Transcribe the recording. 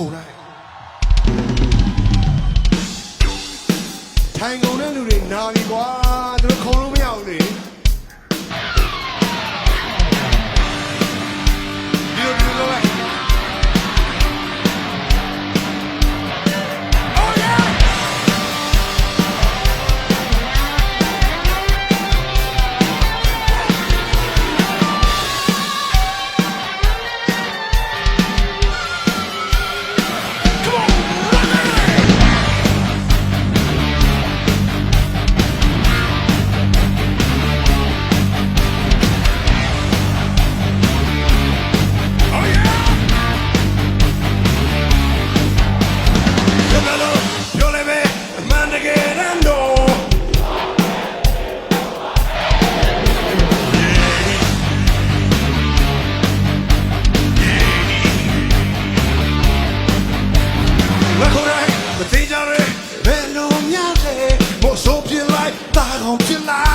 ခုံလိုက်ထိုင်ကုန်တဲ့လူတွေနာပြီကွာသူတို့ခုံလို့မ Don't you lie.